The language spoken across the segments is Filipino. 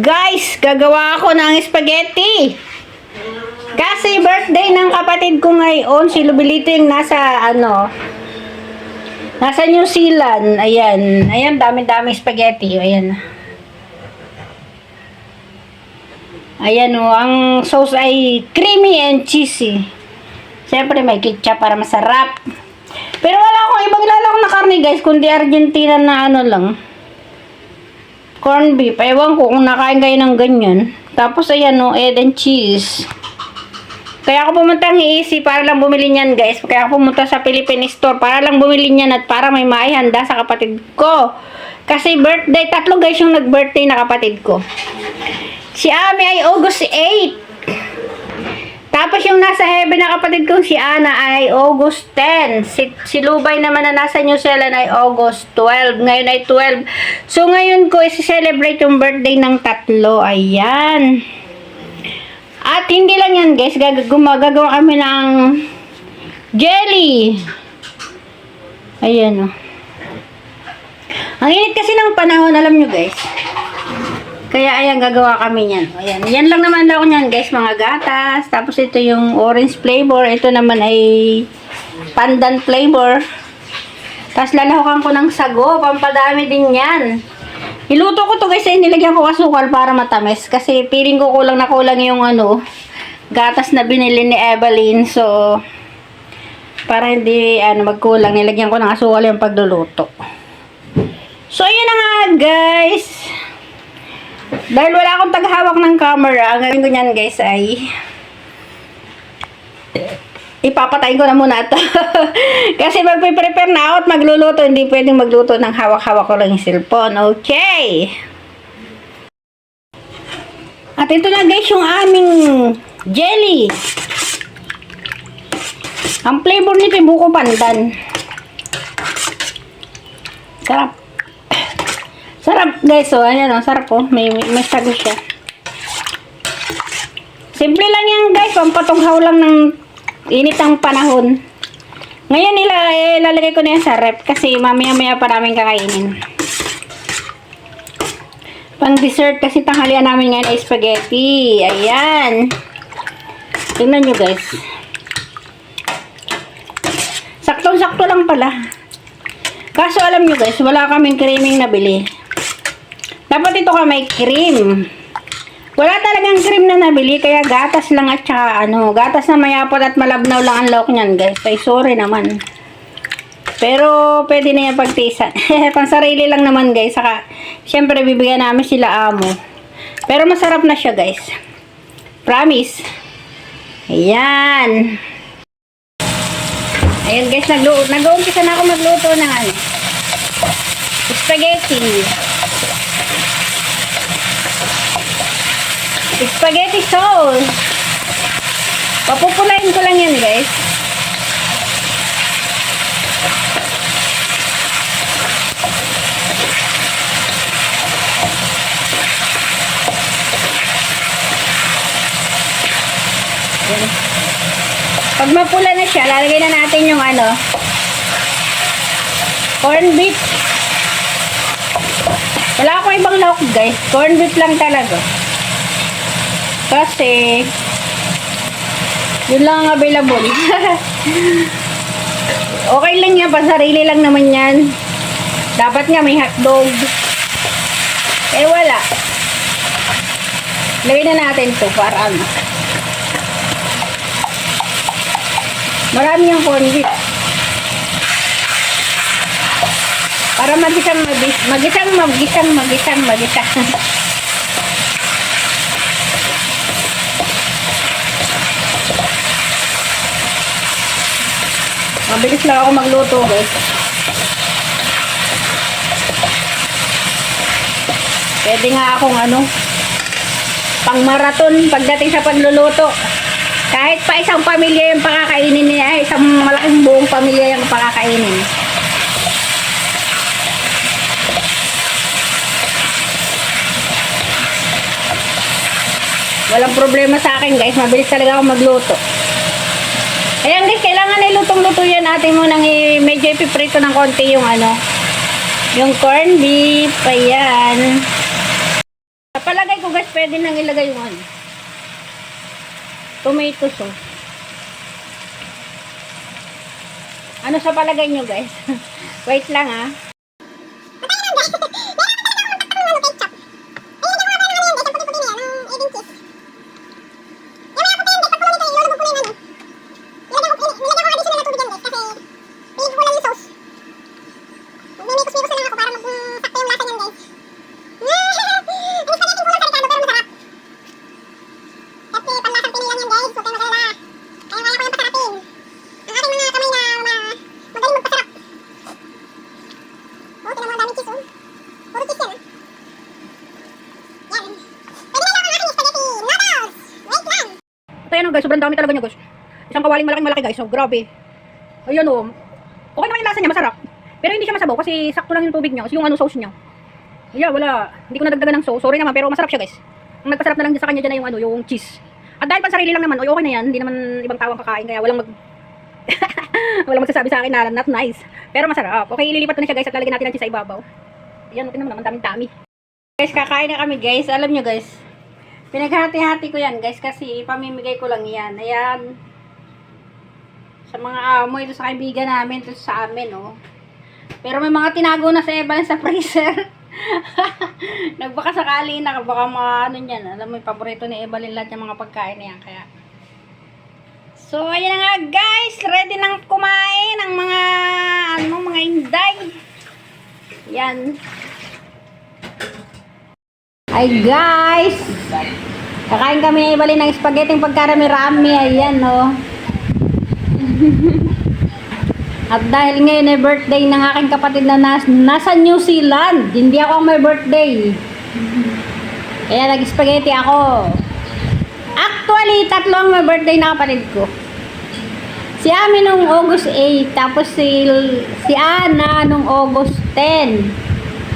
guys, gagawa ako ng spaghetti. Kasi birthday ng kapatid ko ngayon, si Lubilito yung nasa ano, nasa New Zealand. Ayan, ayan, dami-dami spaghetti. Ayan. Ayan o, ang sauce ay creamy and cheesy. Siyempre may ketchup para masarap. Pero wala akong ibang lalak na karne guys, kundi Argentina na ano lang. Corn beef. Ewan ko kung nakain kayo ng ganyan. Tapos ayan o, egg and cheese. Kaya ako pumunta ng EC para lang bumili niyan guys. Kaya ako pumunta sa Philippine Store para lang bumili niyan at para may maihanda sa kapatid ko. Kasi birthday, tatlo guys yung nag-birthday na kapatid ko. Si Ami ay August 8. Tapos yung nasa heaven na kapatid kong si Ana ay August 10. Si, si Lubay naman na nasa New Zealand ay August 12. Ngayon ay 12. So ngayon ko isi-celebrate yung birthday ng tatlo. Ayan. At hindi lang yan guys. Gag gumagagawa kami ng jelly. Ayan o. Ang init kasi ng panahon, alam nyo guys. Kaya ayan, gagawa kami niyan. Ayan, yan lang naman daw niyan guys, mga gatas. Tapos ito yung orange flavor. Ito naman ay pandan flavor. Tapos lalahukan ko ng sago. Pampadami din yan. Niluto ko to guys, ay nilagyan ko asukal para matamis. Kasi feeling ko kulang na kulang yung ano, gatas na binili ni Evelyn. So, para hindi ano, magkulang, nilagyan ko ng asukal yung pagluluto. So, yun na nga guys. Dahil wala akong taghawak ng camera, ang gagawin ko niyan guys ay ipapatayin ko na muna ito. Kasi magpe-prepare na ako at magluluto. Hindi pwedeng magluto ng hawak-hawak ko lang yung cellphone. Okay. At ito na guys yung aming jelly. Ang flavor nito yung buko pandan. Sarap. Sarap guys, oh. Ayan, oh. Sarap, oh. May, may, may sago siya. Simple lang yan guys. Pampatunghaw lang ng init ng panahon. Ngayon, ila, ilalagay ko na yan sa rep kasi mamaya-maya pa namin kakainin. Pang dessert kasi tanghalian namin ngayon ay spaghetti. Ayan. Tingnan nyo guys. Saktong-sakto lang pala. Kaso alam nyo guys, wala kaming creaming nabili. Dapat ito ka may cream. Wala talagang cream na nabili, kaya gatas lang at saka ano, gatas na mayapot at malabnaw lang ang lock niyan guys. Ay sorry naman. Pero pwede na yan pagtisan. Pang sarili lang naman guys. Saka, syempre bibigyan namin sila amo. Pero masarap na siya guys. Promise. Ayan. Ayan guys, nag- nag-uumpisa na ako magluto ng ano. Spaghetti. Spaghetti sauce. Papupulain ko lang yan guys. Yan. Pag mapula na siya, lalagay na natin yung ano, corn beef. Wala akong ibang lahok guys. Corn beef lang talaga. Kasi, yun lang ang available. okay lang yan, pasarili lang naman yan. Dapat nga may hotdog. Eh wala. Lagay na natin to para ano. Marami yung corn beef. Para magisang magis, magisang magisang magisang magisang. Mabilis lang ako magluto, guys. Pwede nga akong ano, pang marathon pagdating sa pagluluto. Kahit pa isang pamilya yung pakakainin niya, isang malaking buong pamilya yung pakakainin. Walang problema sa akin guys, mabilis talaga ako magluto. Ayan guys, kailangan ay lutong-luto yan natin mo nang medyo ipiprito ng konti yung ano, yung corn beef, ayan. Palagay ko guys, pwede nang ilagay yung ano. Tomato sauce. Ano sa palagay nyo guys? Wait lang ah. Dami talaga niya guys. Isang kawaling malaking malaki guys, so grabe. Ayan oh. Okay naman yung lasa niya, masarap. Pero hindi siya masabaw kasi sakto lang yung tubig niya, yung ano sauce niya. Yeah, wala. Hindi ko nadagdagan ng sauce. Sorry naman, pero masarap siya guys. Ang nagpasarap na lang sa kanya dyan na yung ano, yung cheese. At dahil pan sarili lang naman, okay na yan. Hindi naman ibang tawang kakain, kaya walang mag... walang magsasabi sa akin na not nice. Pero masarap. Okay, ililipat ko na siya guys at lalagyan natin ng cheese sa ibabaw. Ayan, okay naman, ang daming-dami. Guys, kakain na kami guys. Alam nyo guys, Pinaghati-hati ko yan guys kasi pamimigay ko lang yan. Ayan. Sa mga amo, ito sa kaibigan namin, ito sa amin, oh. Pero may mga tinago na sa Evan sa freezer. Nagbaka sakali na, baka mga ano yan. Alam mo, yung paborito ni Evelyn lahat yung mga pagkain na yan. Kaya. So, ayan na nga guys. Ready nang kumain ang mga, ano, mga inday. Yan. Ay guys! Kakain kami ng ibali ng spaghetti pagkarami-rami. Ayan oh. At dahil ngayon ay birthday ng aking kapatid na nas nasa New Zealand. Hindi ako ang may birthday. Kaya nag-spaghetti ako. Actually, tatlo ang may birthday na kapatid ko. Si Ami nung August 8, tapos si, si Ana nung August 10.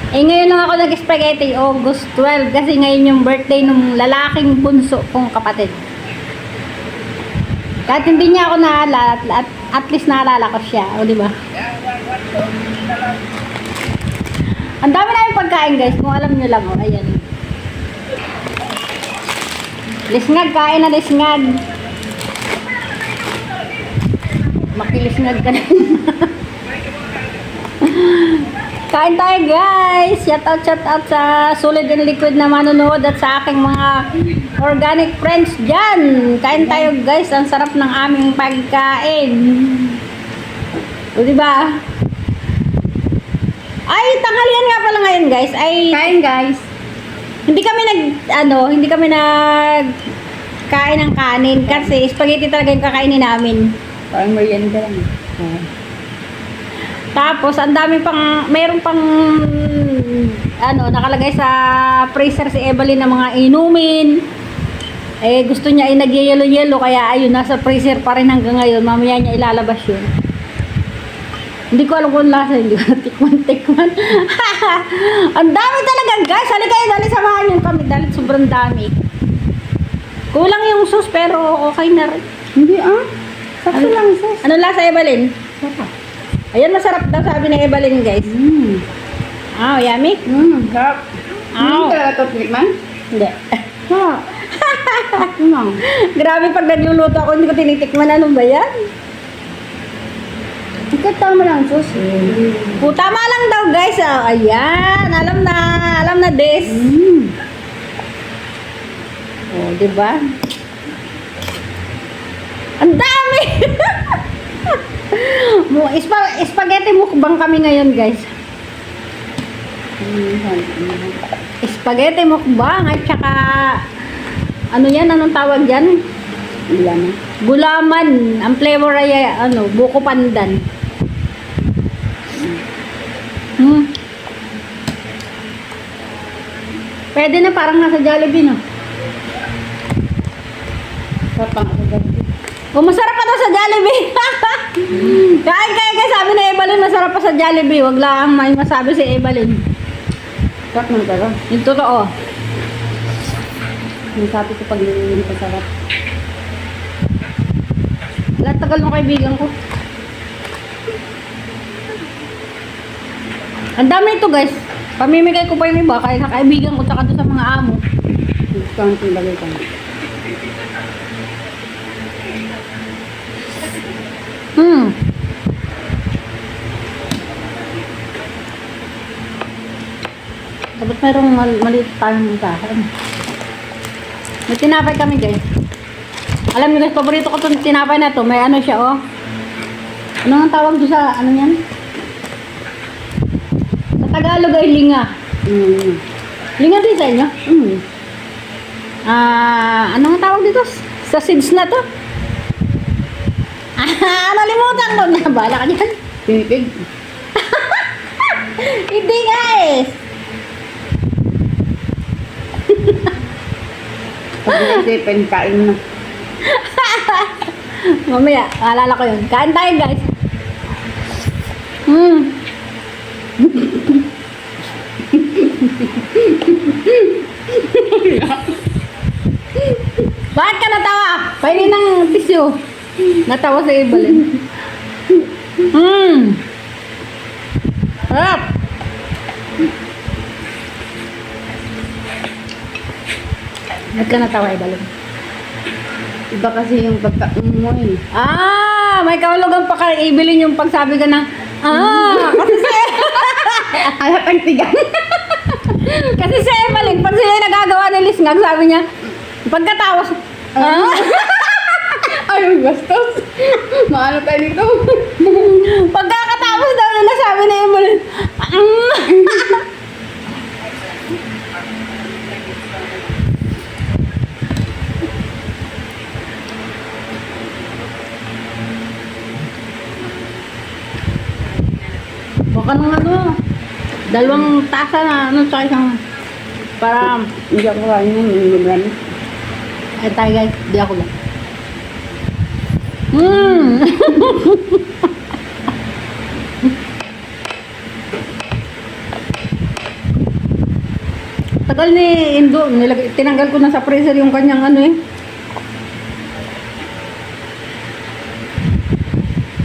Eh ngayon lang ako nag-spaghetti August 12 kasi ngayon yung birthday ng lalaking bunso kong kapatid. Kahit hindi niya ako naalala, at, at, at least naalala ko siya, o di ba? Ang dami namin pagkain guys, kung alam niyo lang, o, ayan. Lisngag, kain na lisngag. Makilisngag ka na. Kain tayo guys! Shout out, shout out sa solid and liquid na manonood at sa aking mga organic friends dyan. Kain tayo guys, ang sarap ng aming pagkain. O diba? Ay, tanghalian nga pala ngayon guys. Ay, Kain guys. hindi kami nag, ano, hindi kami nag kain ng kanin kasi spaghetti talaga yung kakainin namin. Parang merienda lang. Tapos, ang dami pang, meron pang, ano, nakalagay sa freezer si Evelyn ng mga inumin. Eh, gusto niya ay nag-yellow-yellow, kaya ayun, nasa freezer pa rin hanggang ngayon. Mamaya niya ilalabas yun. Hindi ko alam kung lasa, hindi ko tikman-tikman. ang dami talaga, guys. Halika kayo, dali samahan niyo kami, dahil sobrang dami. Kulang yung sauce, pero okay na rin. Hindi ah. Sakto Ano- lang sis. Ano lasa, Evelyn? Sarap. Ayan, masarap daw sabi ni Evelyn, guys. Mmm. Ah, yummy? Mmm. Sarap. Ow. Hindi talaga ito tikman? Hindi. Sakto lang. Grabe pag nagluluto ako, hindi ko tinitikman. Ano ba yan? Ikaw tama lang sus. O, tama lang daw, guys. Oh, ayan. Alam na. Alam na this. Mmm. Oh, di ba? Ang dami! Mo, ispa, spaghetti mukbang kami ngayon, guys. Spaghetti mukbang at saka ano yan? Anong tawag dyan? Wala na. Gulaman. Ang flavor ay ano, buko pandan. Hmm. Pwede na parang nasa Jollibee, no? Sarap ang ako ganito. Oh, masarap pa to sa Jollibee. kain, kain, kain. Sabi ni Evelyn, masarap pa sa Jollibee. Wag lang may masabi si Evelyn. Sarap ng sarap. Yung totoo. Yung sabi ko pag nililin pa sarap. Wala, tagal ng kaibigan ko. Ang dami ito guys. Pamimigay ko pa yung iba kaya sa kaibigan ko tsaka doon sa mga amo. Kaunting lagay ka. Hmm. Dapat merong mal maliit tayong kain. May tinapay kami guys. Alam niyo guys, paborito ko itong tinapay na to. May ano siya oh. Ano ang tawag doon sa ano yan? Sa Tagalog ay linga. Mm. Linga din sa inyo? Mm. Ah, ano ang tawag dito? Sa seeds na to? Ah, nalimutan ko na. Bala ka dyan. Pinipig. Hindi guys. Pag naisipin, kain na. Mamaya, alala ko yun. Kain tayo guys. Hmm. Bakit ka natawa? Pahingi ng tissue. Natawa sa Evelyn. Hmm. Harap. Ba't ka natawa, Evelyn? Iba kasi yung pagkain mo eh. Ah, may kahulugan pa ka ibilin yung pagsabi ka ng Ah, kasi si Alat ang tigan. kasi si Evelyn, pag sila yung nagagawa ni Lisngag, sabi niya, pagkatapos, ah, Ay, ang gastos. Maano tayo dito? pagkakatapos daw nila sabi ni Evelyn, mm. Baka nang ano, dalawang tasa na ano sa isang para Hindi ako kain yun. Hindi Eh, tayo guys, di ako lang. Mmm! Tagal ni Indo, nilagay, tinanggal ko na sa freezer yung kanyang ano eh.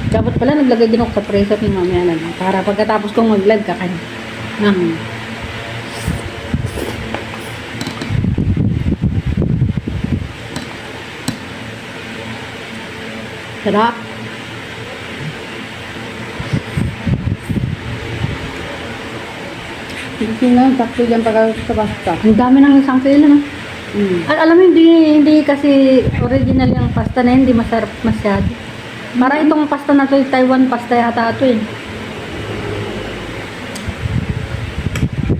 Dapat pala naglagay din ako sa freezer ni mamaya na lang. Para pagkatapos kong mag-vlog kakain. Ah. Sarap. Hindi na, sakto dyan pagka sa basta. Ang dami ng isang kilo na. Mm. Al alam mo, hindi, hindi kasi original yung pasta na yun, hindi masarap masyado. Para itong pasta na to, Taiwan pasta yata ito eh.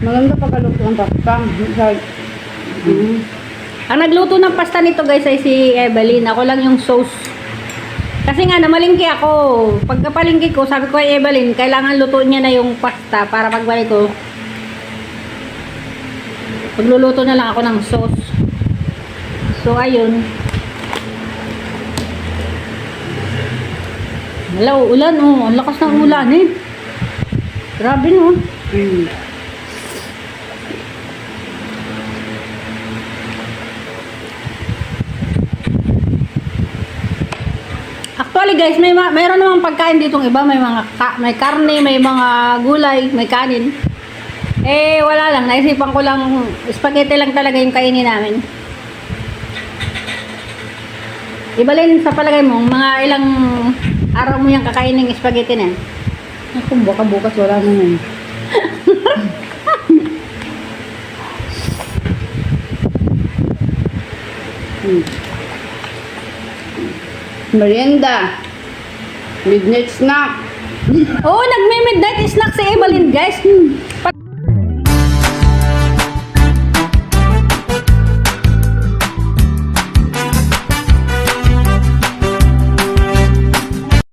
Maganda pagkaluto ang pasta. Mm. Ang nagluto ng pasta nito guys ay si Evelyn. Ako lang yung sauce. Kasi nga, namalingki ako. Pagkapalingki ko, sabi ko kay Evelyn, kailangan lutuin niya na yung pasta para pagbalik ko. Pagluluto na lang ako ng sauce. So, ayun. Wala, ulan oh. Ang lakas ng ulan eh. Grabe no. Mm. Actually guys, may ma- mayroon namang pagkain ditong iba, may mga ka- may karne, may mga gulay, may kanin. Eh wala lang, naisipan ko lang spaghetti lang talaga yung kainin namin. Ibalin sa palagay mo, mga ilang araw mo yung kakainin ng spaghetti na? Ako, baka bukas wala na yun. mm. Merienda. Midnight snack. Oo, nagme-midnight snack si Evelyn guys. Pat